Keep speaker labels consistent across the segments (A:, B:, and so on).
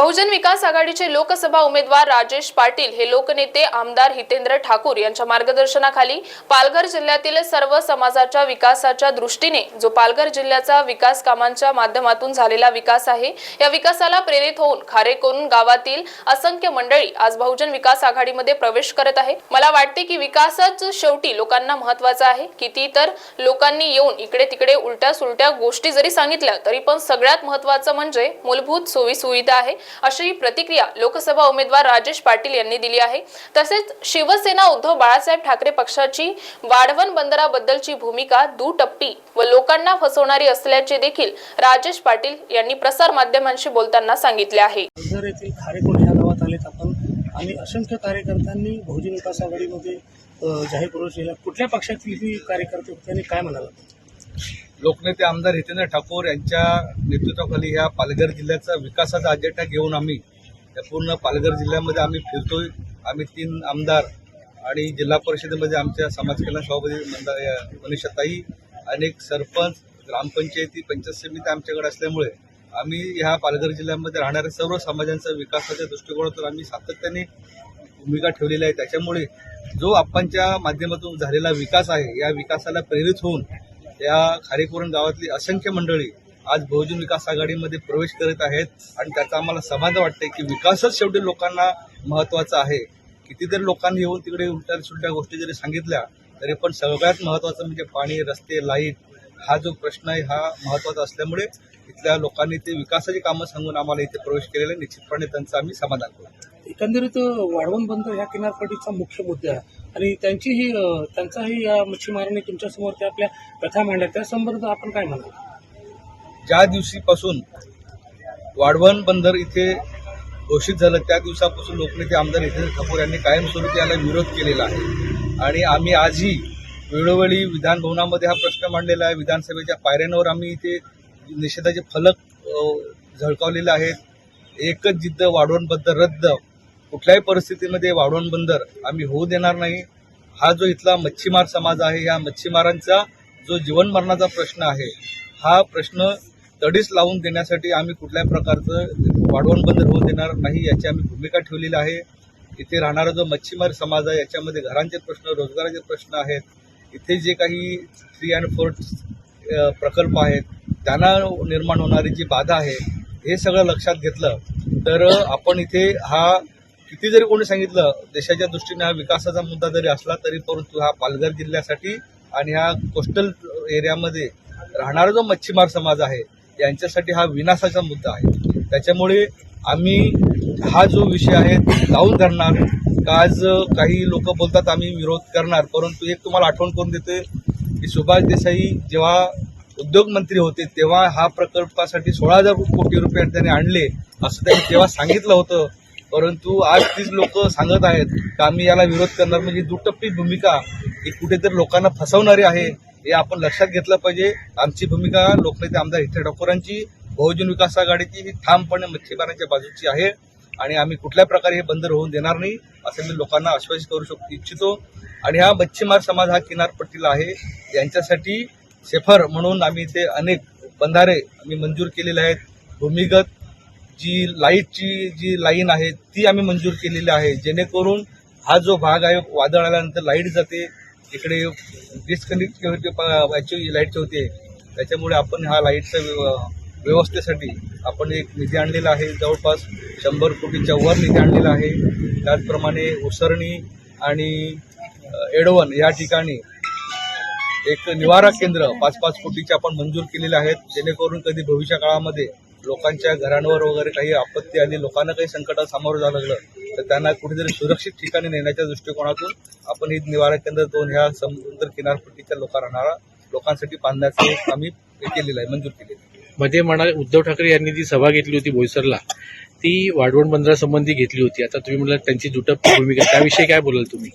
A: बहुजन विकास आघाडीचे लोकसभा उमेदवार राजेश पाटील हे लोकनेते आमदार हितेंद्र ठाकूर यांच्या मार्गदर्शनाखाली पालघर जिल्ह्यातील सर्व समाजाच्या विकासाच्या दृष्टीने जो पालघर जिल्ह्याचा विकास कामांच्या माध्यमातून झालेला विकास आहे या विकासाला प्रेरित होऊन खारेकोन गावातील असंख्य मंडळी आज बहुजन विकास आघाडीमध्ये प्रवेश करत आहे. मला वाटते की विकासच शेवटी लोकांना महत्त्वाचा आहे. किती तर लोकांनी येऊन इकडे तिकडे उलट्या सुलट्या गोष्टी जरी सांगितल्या तरी पण सगळ्यात महत्वाचं म्हणजे मूलभूत सोयी सुविधा आहे. अशी प्रतिक्रिया लोकसभा उमेदवार राजेश पाटील यांनी दिली आहे. तसेच शिवसेना उद्धव बाळासाहेब ठाकरे पक्षाची वाढवण बंदराबद्दलची भूमिका दुटप्पी व लोकांना फसवणारी असल्याचे देखील राजेश पाटील यांनी प्रसार माध्यमांशी बोलताना सांगितले आहे.
B: येथील खारेकोट ह्या गावात आलेत आपण आणि असंख्य कार्यकर्त्यांनी बहुजन विकास आघाडीमध्ये जाहीर प्रवेश केला कुठल्या पक्षातील कार्यकर्ते होते आणि काय म्हणाला
C: लोकनेते आमदार हितेंद्र ठाकूर यांच्या नेतृत्वाखाली ह्या पालघर जिल्ह्याचा विकासाचा अजेंडा घेऊन आम्ही या पूर्ण पालघर जिल्ह्यामध्ये आम्ही फिरतोय. आम्ही तीन आमदार आणि जिल्हा परिषदेमध्ये आमच्या समाज कल्याण सभापती मंदा- या मनीषाताई अनेक सरपंच ग्रामपंचायती पंचायत समिती आमच्याकडे असल्यामुळे आम्ही ह्या पालघर जिल्ह्यामध्ये राहणाऱ्या सर्व समाजांचा विकासाच्या दृष्टिकोनातून आम्ही सातत्याने भूमिका ठेवलेली आहे. त्याच्यामुळे जो आप्पांच्या माध्यमातून झालेला विकास आहे या विकासाला प्रेरित होऊन या खारेपुरण गावातली असंख्य मंडळी आज बहुजन विकास आघाडीमध्ये प्रवेश करत आहेत आणि त्याचा आम्हाला समाधान वाटते की विकासच शेवटी लोकांना महत्त्वाचा आहे. कितीतरी लोकांनी येऊन तिकडे उलट्या सुलट्या गोष्टी जरी सांगितल्या तरी पण सगळ्यात महत्वाचं म्हणजे पाणी रस्ते लाइट हा जो प्रश्न आहे हा महत्त्वाचा असल्यामुळे इथल्या लोकांनी ते विकासाची कामं सांगून आम्हाला इथे प्रवेश केलेला आहे. निश्चितपणे त्यांचं आम्ही समाधान करू.
B: एकंदरीत वाढवण बंदर ह्या किनारपट्टीचा मुख्य मुद्दा आहे. आणि त्यांचीही त्यांचाही या मच्छीमारांनी तुमच्यासमोर त्या आपल्या कथा मांडल्या. त्या संदर्भात आपण काय म्हणाल?
C: ज्या दिवशीपासून वाढवण बंदर इथे घोषित झालं त्या दिवसापासून लोकनेते आमदार हितेंद्र ठाकूर यांनी कायमस्वरूपी याला विरोध केलेला आहे. आणि आम्ही आजही वेळोवेळी विधानभवनामध्ये हा प्रश्न मांडलेला आहे. विधानसभेच्या पायऱ्यांवर आम्ही इथे निषेधाचे फलक झळकावलेले आहेत. एकच जिद्द वाढवण बंदर रद्द. कुठल्याही परिस्थितीमध्ये वाढवण बंदर आम्ही होऊ देणार नाही. हा जो इथला मच्छीमार समाज आहे या मच्छीमारांचा जो जीवनमरणाचा प्रश्न आहे हा प्रश्न तडीस लावून देण्यासाठी आम्ही कुठल्याही प्रकारचं वाढवण बंदर होऊ देणार नाही याची आम्ही भूमिका ठेवलेली आहे. इथे राहणारा जो मच्छीमार समाज आहे याच्यामध्ये घरांचे प्रश्न रोजगाराचे प्रश्न आहेत. इथे जे काही थ्री अँड फोर प्रकल्प आहेत त्यांना निर्माण होणारी जी बाधा आहे हे सगळं लक्षात घेतलं तर आपण इथे हा किती जरी कोणी सांगितलं देशाच्या दृष्टीने हा विकासाचा मुद्दा जरी असला तरी परंतु हा पालघर जिल्ह्यासाठी आणि ह्या कोस्टल एरियामध्ये राहणारा जो मच्छीमार समाज आहे यांच्यासाठी हा विनाशाचा मुद्दा आहे. त्याच्यामुळे आम्ही हा जो विषय आहे लावून धरणार. आज काही लोक बोलतात आम्ही विरोध करणार परंतु एक तुम्हाला आठवण करून देते की सुभाष देसाई जेव्हा उद्योगमंत्री होते तेव्हा हा प्रकल्पासाठी सोळा हजार कोटी रुपये त्यांनी आणले असं त्यांनी तेव्हा सांगितलं होतं. परंतु आज तीच लोक सांगत आहेत की आम्ही याला विरोध करणार म्हणजे दुटप्पी भूमिका ही कुठेतरी लोकांना फसवणारी आहे हे आपण लक्षात घेतलं पाहिजे. आमची भूमिका लोकनेते आमदार हिथे ठाकूरांची बहुजन विकास आघाडीची ही ठामपणे मच्छीमारांच्या बाजूची आहे. आणि आम्ही कुठल्या प्रकारे हे बंदर होऊन देणार नाही असं मी लोकांना आश्वासित करू शकतो इच्छितो. आणि हा मच्छीमार समाज हा किनारपट्टीला आहे. यांच्यासाठी सेफर म्हणून आम्ही इथे अनेक बंधारे आम्ही मंजूर केलेले आहेत. भूमिगत जी लाईटची जी लाईन आहे ती आम्ही मंजूर केलेली आहे. जेणेकरून हा जो भाग आहे वादळ आल्यानंतर लाइट जाते. इकडे डिस्कनेक्टिव्हिटी याची लाईटचे होते. त्याच्यामुळे आपण हा लाईटचा व्यव- व्यवस्थेसाठी आपण एक निधी आणलेला आहे. जवळपास शंभर कोटीच्या वर निधी आणलेला आहे. त्याचप्रमाणे उसरणी आणि एडवन या ठिकाणी एक निवारा केंद्र पाच पाच कोटीचे आपण मंजूर केलेले आहेत. जेणेकरून कधी भविष्य काळामध्ये लोकांच्या घरांवर वगैरे काही आपत्ती आली लोकांना काही संकटात सामोरं जावं लागलं तर त्यांना कुठेतरी सुरक्षित ठिकाणी नेण्याच्या दृष्टिकोनातून आपण ही निवारा केंद्र दोन ह्या समुद्र किनारपट्टीच्या लोकांना राहणारा लोकांसाठी बांधण्याचं एक आम्ही हे केलेलं आहे मंजूर केलेलं आहे.
D: मध्ये म्हणाले उद्धव ठाकरे यांनी जी सभा घेतली होती बोईसरला ती वाढवण बंदरासंबंधी घेतली होती. आता तुम्ही म्हणाल त्यांची दुटप भूमिका. त्याविषयी काय बोलाल तुम्ही?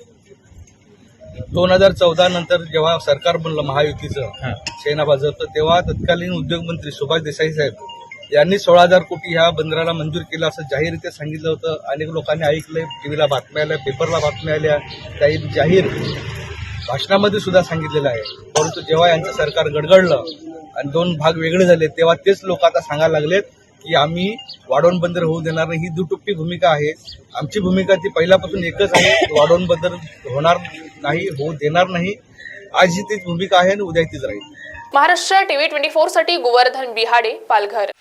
C: दोन हजार चौदा नंतर जेव्हा सरकार बनलं महायुतीचं. सेना भाजपचं तेव्हा तत्कालीन उद्योगमंत्री सुभाष देसाई साहेब यांनी सोळा हजार कोटी ह्या बंदराला मंजूर केलं असं जाहीररित्या सांगितलं होतं. अनेक लोकांनी ऐकलंय टीव्हीला बातम्या आल्या पेपरला बातम्या आल्या. काही जाहीर भाषणामध्ये सुद्धा सांगितलेलं आहे. परंतु जेव्हा यांचं सरकार गडगडलं आणि दोन भाग वेगळे झाले तेव्हा तेच लोक आता सांगायला लागलेत की आम्ही वाढवण बंदर होऊ देणार नाही. ही दुटुप्पी भूमिका आहे. आमची भूमिका ती पहिल्यापासून एकच आहे. वाढवण बंदर होणार नाही होऊ देणार नाही. आज ही तीच भूमिका आहे आणि उद्या तीच राहील.
A: महाराष्ट्र टीव्ही ट्वेंटी फोरसाठी गोवर्धन बिहाडे पालघर.